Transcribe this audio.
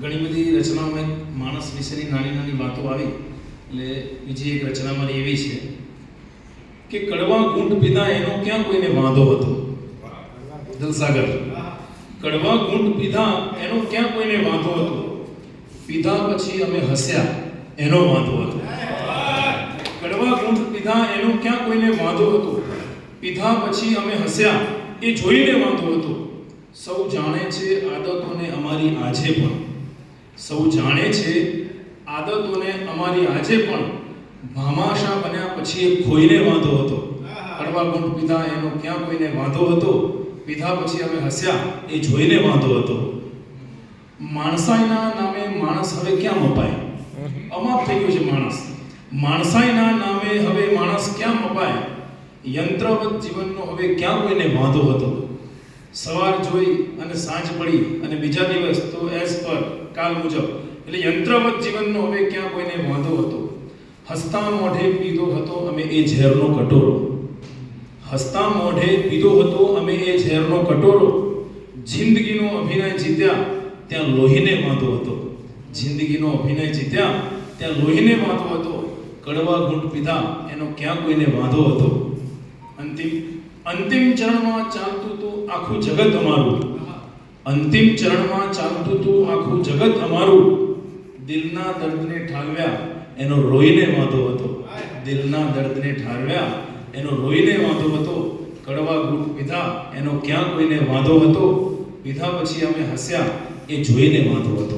ઘણી બધી રચનાઓમાં માણસ વિશેની નાની નાની વાતો આવી, એટલે બીજી એક રચના મારી એવી છે કે કડવા ગુંઠ પીધા એનો ક્યાં કોઈને વાંધો હતો? દલસાગર કડવા ગુંઠ પીધા એનો ક્યાં કોઈને વાંધો હતો? પીધા પછી અમે હસ્યા, એનો વાંધો હતો. કડવા ગુંઠ પીધા એનો ક્યાં કોઈને વાંધો હતો? પીધા પછી અમે હસ્યા, એ જોઈને વાંધો હતો. સૌ જાણે છે આદતોને અમારી આજે પણ. સૌ જાણે છે આદતોને અમારી આજે પણ ભામાશા બન્યા પછી એ ખોઈને વાંધો હતો. કડવા ગુણ પીધા એનો ક્યાં કોઈને વાંધો હતો? પીધા પછી અમે હસ્યા એ જોઈને વાંધો હતો. માણસાઈના નામે માણસ હવે ક્યાં મપાય? અમાપ થઈ ગયો છે માણસ. માણસાઈના નામે હવે માણસ ક્યાં મપાય? યંત્રવત જીવનનો હવે ક્યાં કોઈને વાંધો હતો? સવાર જોઈ અને સાંજ પડી અને બીજા દિવસ તો એઝ પર કાલ મુજબ. એટલે યંત્રવત જીવનનો હવે ક્યાં કોઈને વાંધો હતો? હસતા મોઢે પીધો હતો અમે એ ઝેરનો કટોરો. હસતા મોઢે પીધો હતો અમે એ ઝેરનો કટોરો. જિંદગીનો અભિનય જીત્યા ત્યાં લોહીને વાંધો હતો. જિંદગીનો અભિનય જીત્યા ત્યાં લોહીને વાંધો હતો. કડવા ઘૂંટ પીધા એનો ક્યાં કોઈને વાંધો હતો? અંતિમ અંતિમ ચરણમાં ચાલતું હતું આખું જગત અમારું. અંતિમ ચરણમાં ચાલતું હતું આખું જગત અમારું. દિલના દર્દને ઠાલવ્યા, એનો રોઈને વાંધો હતો. દિલના દર્દને ઠાલવ્યા, એનો રોઈને વાંધો હતો. કડવા ઘૂંટ પીધા, એનો ક્યાં કોઈને વાંધો હતો. પીધા પછી અમે હસ્યા, એ જોઈને વાંધો હતો.